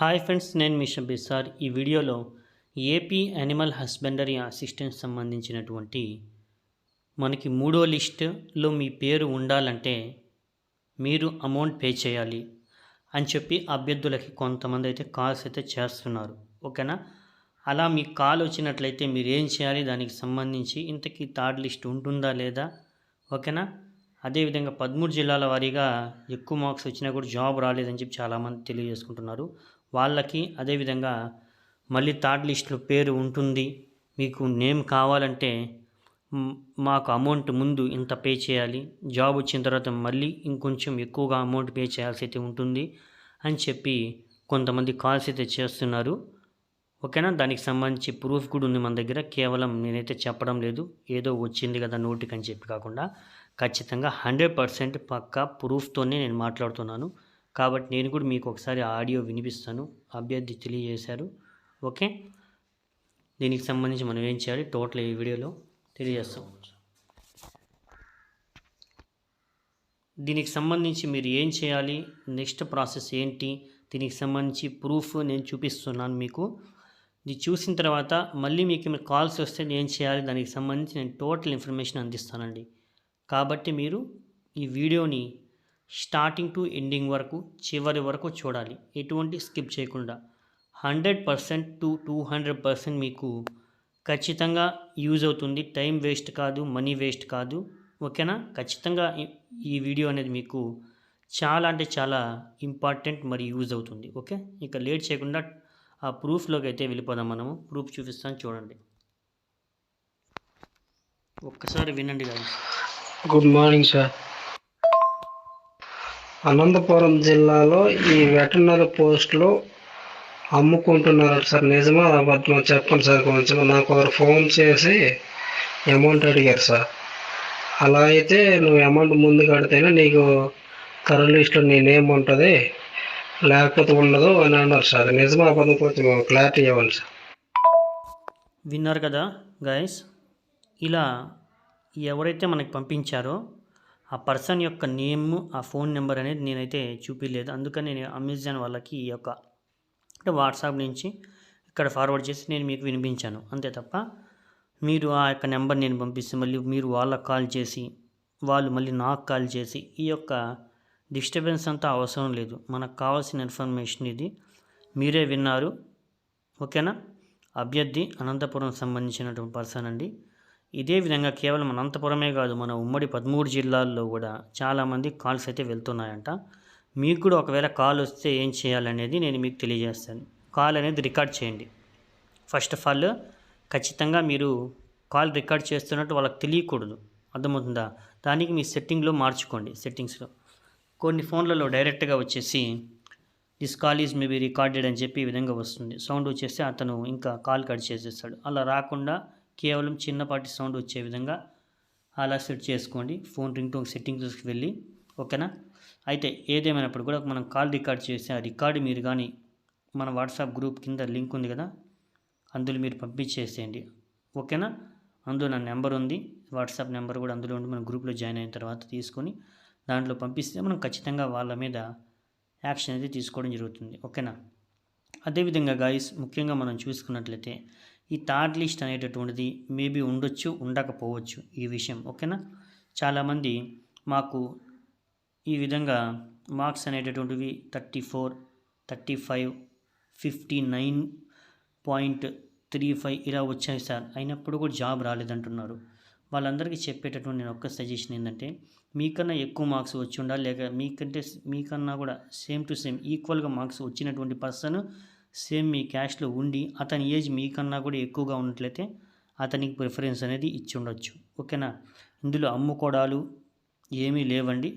Hi friends నేను మీ Shabbir sir. ఈ వీడియోలో ఏపీ యానిమల్ హస్బెండరీ అసిస్టెంట్ సంబంధించినటువంటి మనకి మూడో లిస్టులో మీ పేరు ఉండాలంటే మీరు అమౌంట్ పే చేయాలి అని చెప్పి అభ్యర్థులకి కొంతమంది అయితే కాల్స్ అయితే చేస్తున్నారు. ఓకేనా? అలా మీకు కాల్ వచ్చినట్లయితే మీరు ఏం చేయాలి? దానికి సంబంధించి ఇంతకీ థర్డ్ లిస్ట్ ఉంటుందా లేదా? ఓకేనా? అదేవిధంగా పదమూడు జిల్లాల వారీగా ఎక్కువ మార్క్స్ వచ్చినా కూడా జాబ్ రాలేదని చెప్పి చాలామంది తెలియజేసుకుంటున్నారు. వాళ్ళకి అదేవిధంగా మళ్ళీ థర్డ్ లిస్ట్లో పేరు ఉంటుంది. మీకు నేమ్ కావాలంటే మాకు అమౌంట్ ముందు ఇంత పే చేయాలి. జాబ్ వచ్చిన తర్వాత మళ్ళీ ఇంకొంచెం ఎక్కువగా అమౌంట్ పే చేయాల్సి అయితే ఉంటుంది అని చెప్పి కొంతమంది కాల్స్ అయితే చేస్తున్నారు. ఓకేనా? దానికి సంబంధించి ప్రూఫ్ కూడా ఉంది మన దగ్గర. కేవలం నేనైతే చెప్పడం లేదు. ఏదో వచ్చింది కదా నోటికి అని చెప్పి కాకుండా ఖచ్చితంగా హండ్రెడ్ పర్సెంట్ పక్కా ప్రూఫ్తోనే నేను మాట్లాడుతున్నాను. కాబట్టి నేను కూడా మీకు ఒకసారి ఆడియో వినిపిస్తాను. అభ్యర్థి తెలియజేశారు. ఓకే? దీనికి సంబంధించి మనం ఏం చేయాలి? టోటల్ ఈ వీడియోలో తెలియజేస్తాం. దీనికి సంబంధించి మీరు ఏం చేయాలి? నెక్స్ట్ ప్రాసెస్ ఏంటి? దీనికి సంబంధించి ప్రూఫ్ నేను చూపిస్తున్నాను మీకు. ఇది చూసిన తర్వాత మళ్ళీ మీకు ఏమైనా కాల్స్ వస్తే నేను చేయాలి? దానికి సంబంధించి నేను టోటల్ ఇన్ఫర్మేషన్ అందిస్తానండి. కాబట్టి మీరు ఈ వీడియోని స్టార్టింగ్ టు ఎండింగ్ వరకు చివరి వరకు చూడాలి. ఎటువంటి స్కిప్ చేయకుండా. Hundred percent to two hundred percent మీకు ఖచ్చితంగా యూజ్ అవుతుంది. టైం వేస్ట్ కాదు మనీ వేస్ట్ కాదు. ఓకేనా? ఖచ్చితంగా ఈ- వీడియో అనేది మీకు చాలా అంటే చాలా ఇంపార్టెంట్ మరి యూజ్ అవుతుంది. ఓకే? ఇక లేట్ చేయకుండా ఆ ప్రూఫ్లోకి అయితే వెళ్ళిపోదాం మనము. ప్రూఫ్ చూపిస్తాను చూడండి. ఒక్కసారి వినండి guys good morning sir. Anantapuram జిల్లాలో ఈ వెటర్నరీ పోస్టులు అమ్ముకుంటున్నారు సార్. నిజమా అబద్ధమా చెప్పండి సార్ కొంచెం. నాకు ఒకరు ఫోన్ చేసి అమౌంట్ అడిగారు సార్. అలా అయితే నువ్వు అమౌంట్ ముందు కడితేనే నీకు కర్ర లిస్ట్లో నీ నేమ్ ఉంటుంది లేకపోతే ఉండదు అని అన్నారు సార్. నిజమా అబద్ధం? కొంచెం క్లారిటీ ఇవ్వండి సార్. విన్నారు కదా గైస్? ఇలా ఎవరైతే మనకి పంపించారో ఆ పర్సన్ యొక్క నేమ్ ఆ ఫోన్ నెంబర్ అనేది నేనైతే చూపించలేదు అందుకని నేను అమెజాన్ వాళ్ళకి ఈ యొక్క అంటే వాట్సాప్ నుంచి ఇక్కడ ఫార్వర్డ్ చేసి నేను మీకు వినిపించాను. అంతే తప్ప మీరు ఆ యొక్క నెంబర్ నేను పంపిస్తే మళ్ళీ మీరు వాళ్ళకి కాల్ చేసి వాళ్ళు మళ్ళీ నాకు కాల్ చేసి ఈ యొక్క డిస్టర్బెన్స్ అంతా అవసరం లేదు. మనకు కావాల్సిన ఇన్ఫర్మేషన్ ఇది. మీరే విన్నారు. ఓకేనా? అభ్యర్థి అనంతపురం సంబంధించినటువంటి పర్సన్ అండి. ఇదే విధంగా కేవలం అనంతపురమే కాదు మన ఉమ్మడి పదమూడు జిల్లాల్లో కూడా చాలామంది కాల్స్ అయితే వెళ్తున్నాయంట. మీకు కూడా ఒకవేళ కాల్ వస్తే ఏం చేయాలనేది నేను మీకు తెలియజేస్తాను. కాల్ అనేది రికార్డ్ చేయండి. ఫస్ట్ ఆఫ్ ఆల్ ఖచ్చితంగా మీరు కాల్ రికార్డ్ చేస్తున్నట్టు వాళ్ళకి తెలియకూడదు. అర్థమవుతుందా? దానికి మీ సెట్టింగ్లో మార్చుకోండి సెట్టింగ్స్లో. కొన్ని ఫోన్లలో డైరెక్ట్గా వచ్చేసి this call is maybe recorded అని చెప్పి ఈ విధంగా వస్తుంది. సౌండ్ వచ్చేస్తే అతను ఇంకా కాల్ కట్ చేసేస్తాడు. అలా రాకుండా కేవలం చిన్నపాటి సౌండ్ వచ్చే విధంగా అలా సెట్ చేసుకోండి. ఫోన్ రింగ్ టోన్ సెట్టింగ్స్కి వెళ్ళి ఓకేనా? అయితే ఏదేమైనప్పుడు కూడా మనం కాల్ రికార్డ్ చేసి ఆ రికార్డు మీరు కానీ మన వాట్సాప్ గ్రూప్ కింద లింక్ ఉంది కదా అందులో మీరు పంపించేసేయండి. ఓకేనా? అందులో నా నెంబర్ ఉంది. వాట్సాప్ నెంబర్ కూడా అందులో ఉండి మన గ్రూప్లో జాయిన్ అయిన తర్వాత తీసుకొని దాంట్లో పంపిస్తే మనం ఖచ్చితంగా వాళ్ళ మీద యాక్షన్ అనేది తీసుకోవడం జరుగుతుంది. ఓకేనా? అదేవిధంగా గాయస్ ముఖ్యంగా మనం చూసుకున్నట్లయితే ఈ థాట్ లిస్ట్ అనేటటువంటిది మేబీ ఉండొచ్చు ఉండకపోవచ్చు ఈ విషయం ఓకేనా? చాలామంది మాకు ఈ విధంగా మార్క్స్ అనేటటువంటివి thirty four thirty five fifty nine point three five ఇలా వచ్చాయి సార్. అయినప్పుడు కూడా జాబ్ రాలేదంటున్నారు. వాళ్ళందరికీ చెప్పేటటువంటి నేను ఒక్క సజెషన్ ఏంటంటే మీకన్నా ఎక్కువ మార్క్స్ వచ్చి ఉండాలి లేక మీకంటే మీకన్నా కూడా సేమ్ టు సేమ్ ఈక్వల్గా మార్క్స్ వచ్చినటువంటి పర్సన్ సేమ్ మీ క్యాష్లో ఉండి అతని ఏజ్ మీకన్నా కూడా ఎక్కువగా ఉన్నట్లయితే అతనికి ప్రిఫరెన్స్ అనేది ఇచ్చి ఉండొచ్చు. ఓకేనా? ఇందులో అమ్ముకోవడాలు ఏమీ లేవండి.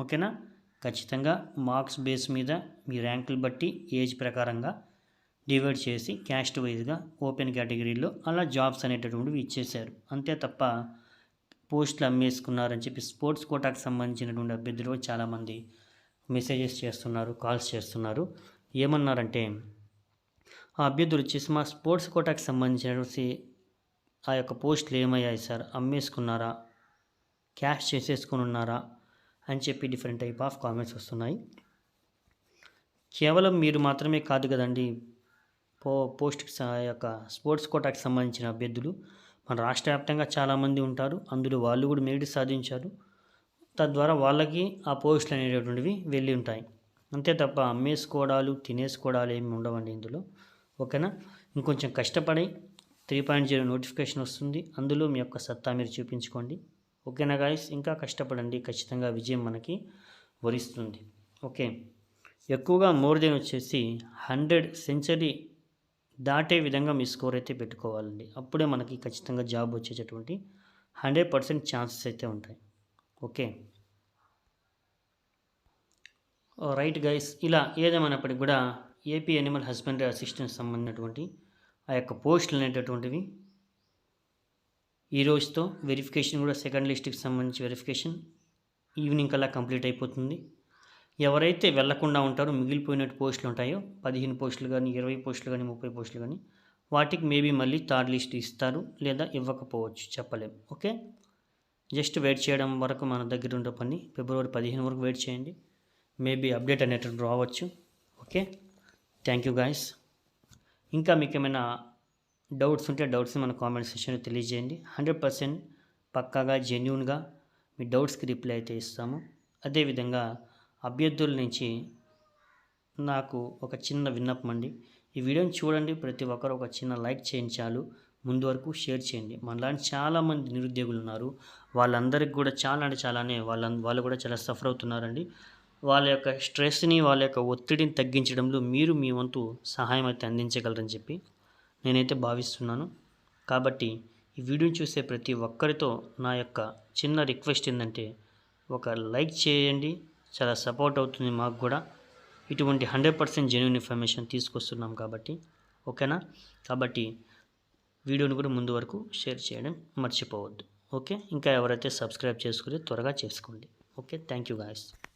ఓకేనా? ఖచ్చితంగా మార్క్స్ బేస్ మీద మీ ర్యాంకులు బట్టి ఏజ్ ప్రకారంగా డివైడ్ చేసి క్యాస్ట్ వైజ్గా ఓపెన్ కేటగిరీలో అలా జాబ్స్ అనేటటువంటివి ఇచ్చేశారు. అంతే తప్ప పోస్టులు అమ్మేసుకున్నారని చెప్పి స్పోర్ట్స్ కోటాకు సంబంధించినటువంటి అభ్యర్థులు చాలామంది మెసేజెస్ చేస్తున్నారు కాల్స్ చేస్తున్నారు. ఏమన్నారంటే ఆ అభ్యర్థులు వచ్చేసి మా స్పోర్ట్స్ కోటాకు సంబంధించినటువంటి ఆ యొక్క పోస్టులు ఏమయ్యాయి సార్? అమ్మేసుకున్నారా? క్యాష్ చేసేసుకుని ఉన్నారా? అని చెప్పి డిఫరెంట్ టైప్ ఆఫ్ కామెంట్స్ వస్తున్నాయి. కేవలం మీరు మాత్రమే కాదు కదండి పో పోస్ట్కి యొక్క స్పోర్ట్స్ కోటాకి సంబంధించిన అభ్యర్థులు. మన రాష్ట్ర వ్యాప్తంగా చాలామంది ఉంటారు. అందులో వాళ్ళు కూడా మెరిట్ సాధించారు. తద్వారా వాళ్ళకి ఆ పోస్టులు అనేటటువంటివి వెళ్ళి ఉంటాయి. అంతే తప్ప అమ్మేసుకోవడాలు తినేసుకోవడాలు ఏమి ఉండవండి ఇందులో. ఓకేనా? ఇంకొంచెం కష్టపడి త్రీ పాయింట్ జీరో నోటిఫికేషన్ వస్తుంది. అందులో మీ యొక్క సత్తా మీరు చూపించుకోండి. ఓకేనా గాయస్? ఇంకా కష్టపడండి. ఖచ్చితంగా విజయం మనకి వరిస్తుంది. ఓకే. ఎక్కువగా మోర్ దెన్ వచ్చేసి హండ్రెడ్ సెంచరీ దాటే విధంగా మీ స్కోర్ అయితే పెట్టుకోవాలండి. అప్పుడే మనకి ఖచ్చితంగా జాబ్ వచ్చేటటువంటి హండ్రెడ్ పర్సెంట్ ఛాన్సెస్ అయితే ఉంటాయి. ఓకే. రైట్ గైస్ ఇలా ఏదేమైనప్పటికి కూడా ఏపీ అనిమల్ హస్బెండరీ అసిస్టెంట్ సంబంధించినటువంటి ఆ యొక్క పోస్టులు అనేటటువంటివి ఈ రోజుతో వెరిఫికేషన్ కూడా సెకండ్ లిస్ట్కి సంబంధించి వెరిఫికేషన్ ఈవినింగ్ కల్లా కంప్లీట్ అయిపోతుంది. ఎవరైతే వెళ్ళకుండా ఉంటారో మిగిలిపోయిన పోస్టులు ఉంటాయో పదిహేను పోస్టులు కానీ ఇరవై పోస్టులు కానీ ముప్పై పోస్టులు కానీ వాటికి మేబీ మళ్ళీ థర్డ్ లిస్ట్ ఇస్తారు లేదా ఇవ్వకపోవచ్చు చెప్పలేం. ఓకే? జస్ట్ వెయిట్ చేయడం వరకు మన దగ్గర ఉండే పని. ఫిబ్రవరి పదిహేను వరకు వెయిట్ చేయండి. మేబీ అప్డేట్ అనేటువంటి రావచ్చు. ఓకే? థ్యాంక్ యూ గాయస్ ఇంకా మీకు ఏమైనా డౌట్స్ ఉంటే డౌట్స్ మన కామెంట్ సెక్షన్లో తెలియజేయండి. హండ్రెడ్ పర్సెంట్ పక్కాగా జెన్యున్గా మీ డౌట్స్కి రిప్లై అయితే ఇస్తాము. అదేవిధంగా అభ్యర్థుల నుంచి నాకు ఒక చిన్న విన్నపం అండి. ఈ వీడియోని చూడండి. ప్రతి ఒక్కరు ఒక చిన్న లైక్ చేయండి చాలు. ముందు వరకు షేర్ చేయండి. మనలాంటి చాలామంది నిరుద్యోగులు ఉన్నారు. వాళ్ళందరికీ కూడా చాలా అంటే చాలానే వాళ్ళ వాళ్ళు కూడా చాలా సఫర్ అవుతున్నారండి. వాళ్ళ యొక్క స్ట్రెస్ని వాళ్ళ యొక్క ఒత్తిడిని తగ్గించడంలో మీరు మీ వంతు సహాయం అయితే అందించగలరని చెప్పి నేనైతే భావిస్తున్నాను. కాబట్టి ఈ వీడియోని చూసే ప్రతి ఒక్కరితో నా యొక్క చిన్న రిక్వెస్ట్ ఏంటంటే ఒక లైక్ చేయండి. చాలా సపోర్ట్ అవుతుంది మాకు కూడా. ఇటువంటి హండ్రెడ్ పర్సెంట్ జెన్యున్ ఇన్ఫర్మేషన్ తీసుకొస్తున్నాం కాబట్టి ఓకేనా? కాబట్టి వీడియోని కూడా ముందు వరకు షేర్ చేయడం మర్చిపోవద్దు. ఓకే? ఇంకా ఎవరైతే సబ్స్క్రైబ్ చేసుకుని త్వరగా చేసుకోండి. ఓకే? Thank you guys.